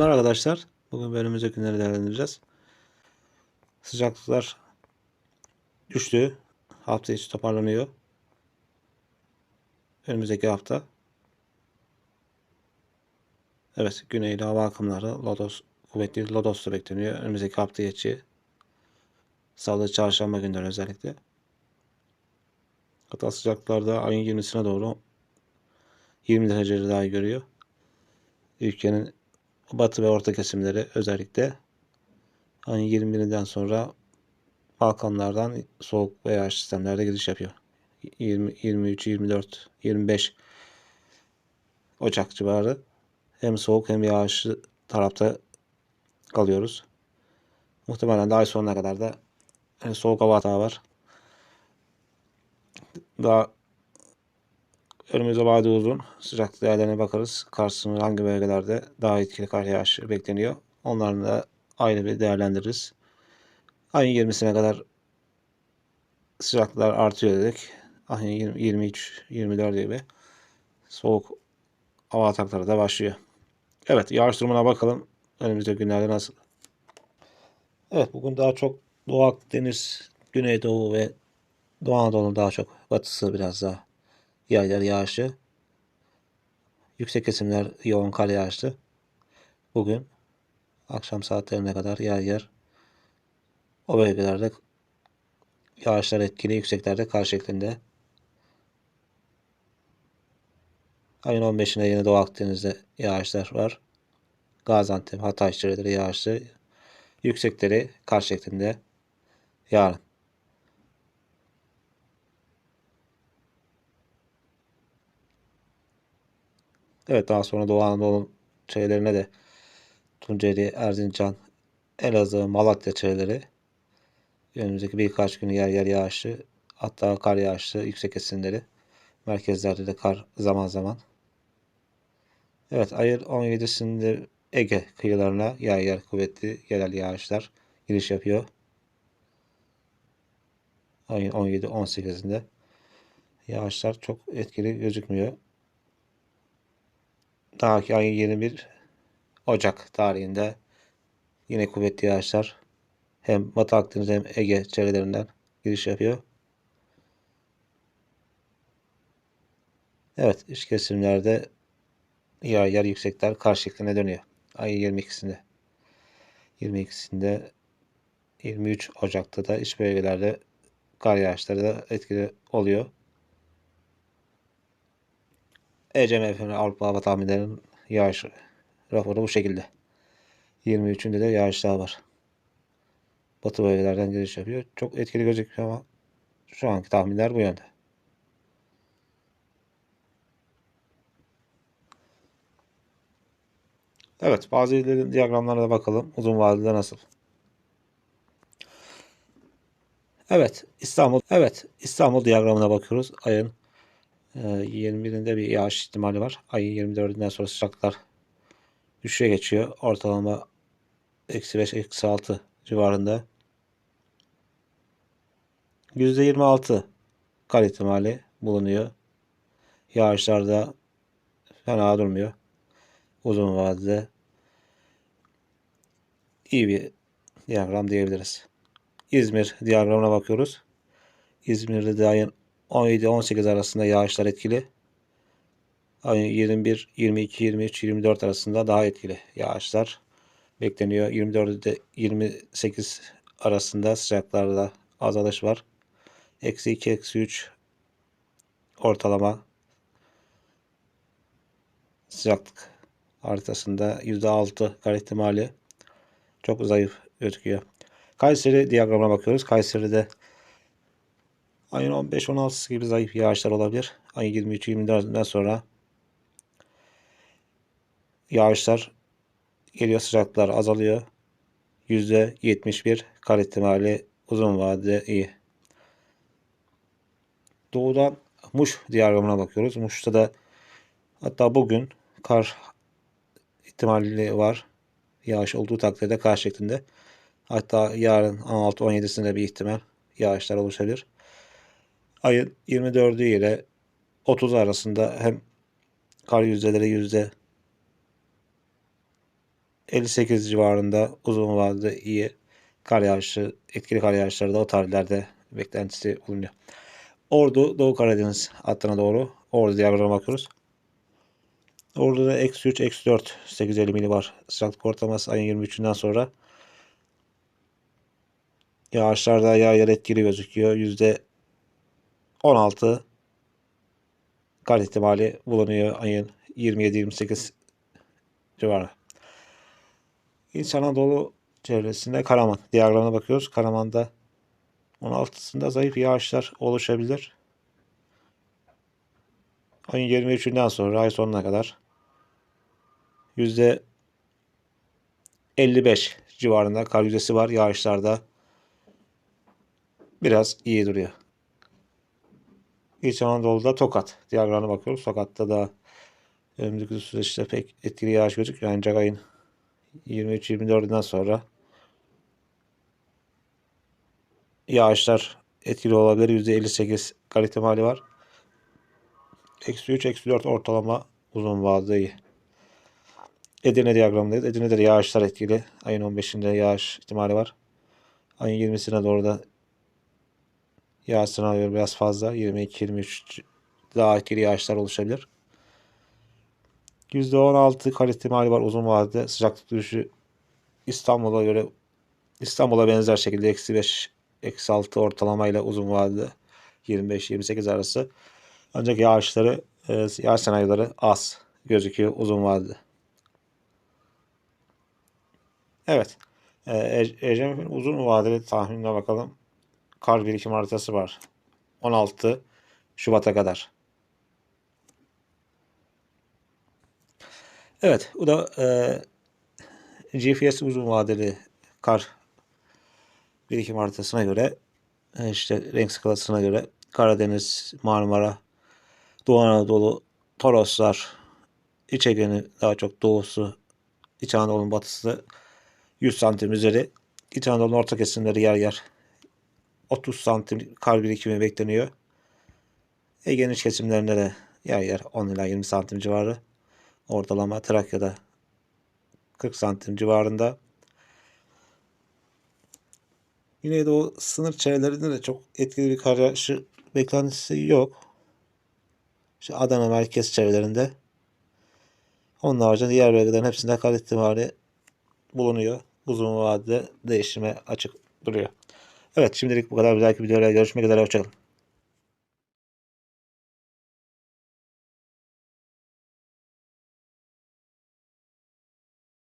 Selamlar arkadaşlar. Bugün bölümümüzdeki günleri değerlendireceğiz. Sıcaklıklar düştü. Hafta içi toparlanıyor. Önümüzdeki hafta. Evet, güneyli hava akımları Lodos, kuvvetli Lodos'ta bekleniyor. Önümüzdeki hafta içi. Salı, çarşamba günleri özellikle. Hatta sıcaklıklarda ayın 20'sine doğru 20 derece daha görüyor. Ülkenin batı ve orta kesimleri özellikle ayın 21'inden sonra Balkanlardan soğuk ve yağış sistemlerde gidiş yapıyor. 20, 23, 24, 25 Ocak civarı hem soğuk hem yağışlı tarafta kalıyoruz. Muhtemelen de ay sonuna kadar da yani soğuk hava hata var. Daha önümüzde vade uzun. Sıcaklık değerlerine bakarız. Kars'ın hangi bölgelerde daha etkili kar yağışı bekleniyor. Onların da ayrı bir değerlendiririz. Ayın 20'sine kadar sıcaklıklar artıyor dedik. Ayın 23-24 gibi soğuk hava atakları da başlıyor. Evet yağış durumuna bakalım. Önümüzdeki günlerde nasıl? Evet bugün daha çok Doğu Akdeniz, Güneydoğu ve Doğu Anadolu daha çok batısı biraz daha yaylar yağışlı. Yüksek kesimler yoğun kar yağışlı. Bugün akşam saatlerine kadar yer yer o bölgelerde yağışlar etkili yükseklerde kar şeklinde. Ayın 15'inde yine Doğu Akdeniz'de yağışlar var. Gaziantep, Hatay çevreleri yağışlı. Yüksekleri kar şeklinde yarın. Evet daha sonra Doğu Anadolu çevrelerine de Tunceli, Erzincan, Elazığ, Malatya çevreleri önümüzdeki birkaç gün yer yer yağışlı hatta kar yağışlı yüksek kesimleri merkezlerde de kar zaman zaman. Evet ayın 17'sinde Ege kıyılarına yer yer kuvvetli yerel yağışlar giriş yapıyor. Ayın 17-18'inde yağışlar çok etkili gözükmüyor. Daha ki ayın 21 Ocak tarihinde yine kuvvetli yağışlar hem Batı Akdeniz hem Ege çevrelerinden giriş yapıyor. Evet iç kesimlerde yer yer yüksekler kar şekline dönüyor. Ayın 22'sinde. 22'sinde 23 Ocak'ta da iç bölgelerde kar yağışları da etkili oluyor. ECMF'nin Avrupa Hava Tahminlerinin yağış raporu bu şekilde. 23'ünde de yağışlar var. Batı bölgelerden giriş yapıyor. Çok etkili gözüküyor ama şu anki tahminler bu yönde. Evet bazı illerin diyagramlarına bakalım. Uzun vadede nasıl? Evet İstanbul. Evet İstanbul diyagramına bakıyoruz. Ayın 21'inde bir yağış ihtimali var. Ayın 24'ünden sonra sıcaklıklar düşüşe geçiyor. Ortalama eksi 5, eksi 6 civarında. %26 kar ihtimali bulunuyor. Yağışlarda fena durmuyor. Uzun vadede iyi bir diyagram diyebiliriz. İzmir diyagramına bakıyoruz. İzmir'de de ayın 17-18 arasında yağışlar etkili. Ayın 21, 22, 23, 24 arasında daha etkili yağışlar bekleniyor. 24'de 28 arasında sıcaklarda azalış var. Eksi 2, eksi 3 ortalama sıcaklık haritasında %6 kar ihtimali çok zayıf gözüküyor. Kayseri diyagramına bakıyoruz. Kayseri'de ayın 15-16 gibi zayıf yağışlar olabilir. Ayın 23-24'ünden sonra yağışlar geliyor sıcaklıklar azalıyor. %71 kar ihtimali uzun vadede iyi. Doğudan Muş diyagramına bakıyoruz. Muş'ta da hatta bugün kar ihtimali var. Yağış olduğu takdirde kar şeklinde. Hatta yarın 16-17'sinde bir ihtimal yağışlar oluşabilir. Ayın 24'ü ile 30 arasında hem kar yüzdeleri yüzde 58 civarında uzun vadede iyi kar yağışı, etkili kar yağışları da o tarihlerde beklentisi bulunuyor. Ordu Doğu Karadeniz hattına doğru Ordu diyagrama bakıyoruz. Ordu'da eksi 3, eksi 4, 850 mili var. Sıcaklık ortalaması ayın 23'ünden sonra. Yağışlarda yağ yer etkili gözüküyor. Yüzde 16 kar ihtimali bulunuyor ayın 27-28 civarı. İç Anadolu çevresinde Karaman. Diyagramına bakıyoruz. Karaman'da 16'sında zayıf yağışlar oluşabilir. Ayın 23'ünden sonra ay sonuna kadar yüzde 55 civarında kar yüzdesi var. Yağışlarda biraz iyi duruyor. İç Anadolu'da Tokat. Diyagramına bakıyoruz. Tokat'ta da önümüzdeki süreçte pek etkili yağış gözükmüyor. Ancak ayın 23-24'ünden sonra yağışlar etkili olabilir. %58 kar ihtimali var. Eksi 3, eksi 4 ortalama uzun vadede iyi. Edirne diyagramındayız. Edirne'de de yağışlar etkili. Ayın 15'inde yağış ihtimali var. Ayın 20'sine doğru da yağış senaryo biraz fazla. 22-23 daha etkili yağışlar oluşabilir. %16 kar ihtimali var uzun vadede. Sıcaklık düşüşü İstanbul'a göre İstanbul'a benzer şekilde eksi 5 eksi 6 ortalamayla uzun vadede 25-28 arası. Ancak yağışları e, yağış senaryoları az gözüküyor uzun vadede. Evet. E, Ecem'in uzun vadeli tahminine bakalım. Kar birikim haritası var. 16 Şubat'a kadar. Evet, bu da e, GPS uzun vadeli kar birikim haritasına göre e, işte renk skalasına göre Karadeniz, Marmara, Doğu Anadolu, Toroslar, İç Ege'nin daha çok doğusu, İç Anadolu'nun batısı 100 santim üzeri. İç Anadolu'nun orta kesimleri yer yer 30 santim kar birikimi bekleniyor. Ege'nin iç kesimlerinde de yer yer 10 ila 20 santim civarı. Ortalama Trakya'da 40 santim civarında. O sınır çevrelerinde de çok etkili bir kar yağışı beklentisi yok. İşte Adana merkez çevrelerinde. Onun haricinde diğer bölgelerin hepsinde kar ihtimali bulunuyor. Uzun vadede değişime açık duruyor. Evet şimdilik bu kadar. Bir dahaki videoda görüşmek üzere. Hoşçakalın.